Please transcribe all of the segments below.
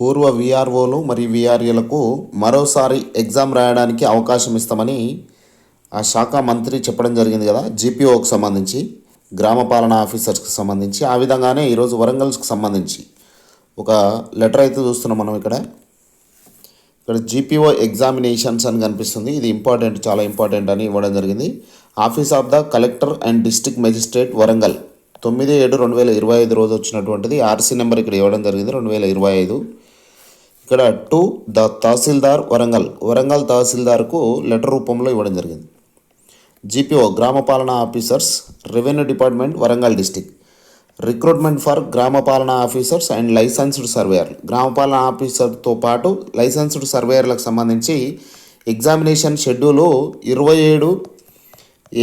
పూర్వ విఆర్ఓలు మరియు విఆర్ఏలకు మరోసారి ఎగ్జామ్ రాయడానికి అవకాశం ఇస్తామని ఆ శాఖ మంత్రి చెప్పడం జరిగింది కదా జీపీఓకి సంబంధించి గ్రామ పాలన ఆఫీసర్స్కి సంబంధించి. ఆ విధంగానే ఈరోజు వరంగల్స్కి సంబంధించి ఒక లెటర్ అయితే చూస్తున్నాం మనం ఇక్కడ. ఇక్కడ జీపీఓ ఎగ్జామినేషన్స్ అని కనిపిస్తుంది. ఇది ఇంపార్టెంట్ చాలా ఇంపార్టెంట్ అని ఇవ్వడం జరిగింది. Office of the collector and district magistrate Warangal తొమ్మిది ఏడు రెండు వేల ఇరవై ఐదు రోజు వచ్చినటువంటిది. ఆర్సీ నెంబర్ ఇక్కడ ఇవ్వడం జరిగింది రెండు వేల ఇరవై ఐదు. ఇక్కడ టు ద తహసీల్దార్ వరంగల్. వరంగల్ తహసీల్దార్కు లెటర్ రూపంలో ఇవ్వడం జరిగింది. GPO grama palana officers revenue department Warangal district. Recruitment for grama palana officers and licensed సర్వేయర్లు గ్రామ పాలనా ఆఫీసర్తో పాటు లైసెన్స్డ్ సర్వేయర్లకు సంబంధించి ఎగ్జామినేషన్ షెడ్యూలు ఇరవై ఏడు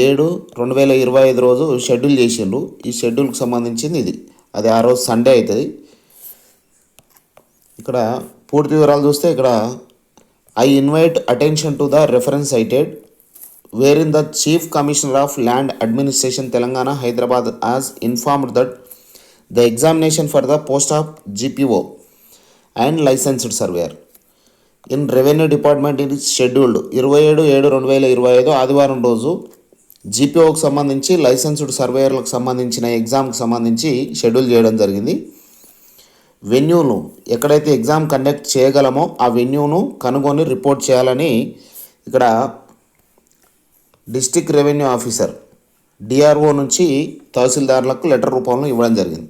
ఏడు రెండు వేల ఇరవై ఐదు రోజు షెడ్యూల్ చేసిండ్రు. ఈ షెడ్యూల్కి సంబంధించింది ఇది. అది ఆ రోజు సండే అవుతుంది. ఇక్కడ పూర్తి వివరాలు చూస్తే ఇక్కడ I invite attention to the reference cited where in the chief commissioner of land administration Telangana Hyderabad as informed that the examination for the post of GPO and licensed surveyor in revenue department it scheduled ఇరవై ఏడు ఏడు రెండు వేల ఇరవై ఐదు ఆదివారం రోజు జీపీఓకి సంబంధించి లైసెన్స్డ్ సర్వేయర్లకు సంబంధించిన ఎగ్జామ్కి సంబంధించి షెడ్యూల్ చేయడం జరిగింది. వెన్యూను ఎక్కడైతే ఎగ్జామ్ కండక్ట్ చేయగలమో ఆ వెన్యూను కనుగొని రిపోర్ట్ చేయాలని ఇక్కడ డిస్టిక్ రెవెన్యూ ఆఫీసర్ డిఆర్ఓ నుంచి తహసీల్దార్లకు లెటర్ రూపంలో ఇవ్వడం జరిగింది.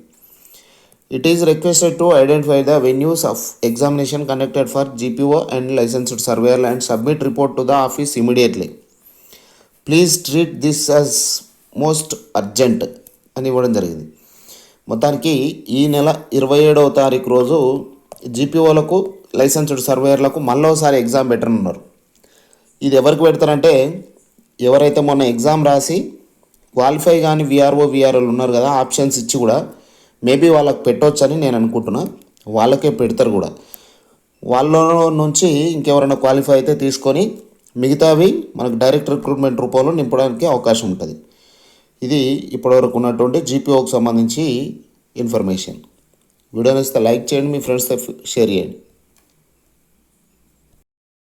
It is requested to identify the venues of examination conducted for GPO and licensed surveyor and submit report to the office immediately please treat this as most urgent అని ఇవ్వడం జరిగింది. మొత్తానికి ఈ నెల ఇరవై ఏడవ తారీఖు రోజు జీపీఓలకు లైసెన్స్డ్ సర్వేయర్లకు మళ్ళోసారి ఎగ్జామ్ పెట్టనున్నారు. ఇది ఎవరికి పెడతారంటే ఎవరైతే మొన్న ఎగ్జామ్ రాసి క్వాలిఫై కానీ విఆర్ఓ విఆర్ఓలు ఉన్నారు కదా ఆప్షన్స్ ఇచ్చి కూడా మేబీ వాళ్ళకి పెట్టవచ్చని నేను అనుకుంటున్నా. వాళ్ళకే పెడతారు కూడా. వాళ్ళ నుంచి ఇంకెవరైనా క్వాలిఫై అయితే తీసుకొని మిగతావి మనకు డైరెక్ట్ రిక్రూట్మెంట్ రూపంలో నింపడానికి అవకాశం ఉంటుంది. ఇది ఇప్పటివరకు ఉన్నటువంటి జీపీఓకి సంబంధించి ఇన్ఫర్మేషన్ వీడియో నచ్చితే లైక్ చేయండి మీ ఫ్రెండ్స్తో షేర్ చేయండి.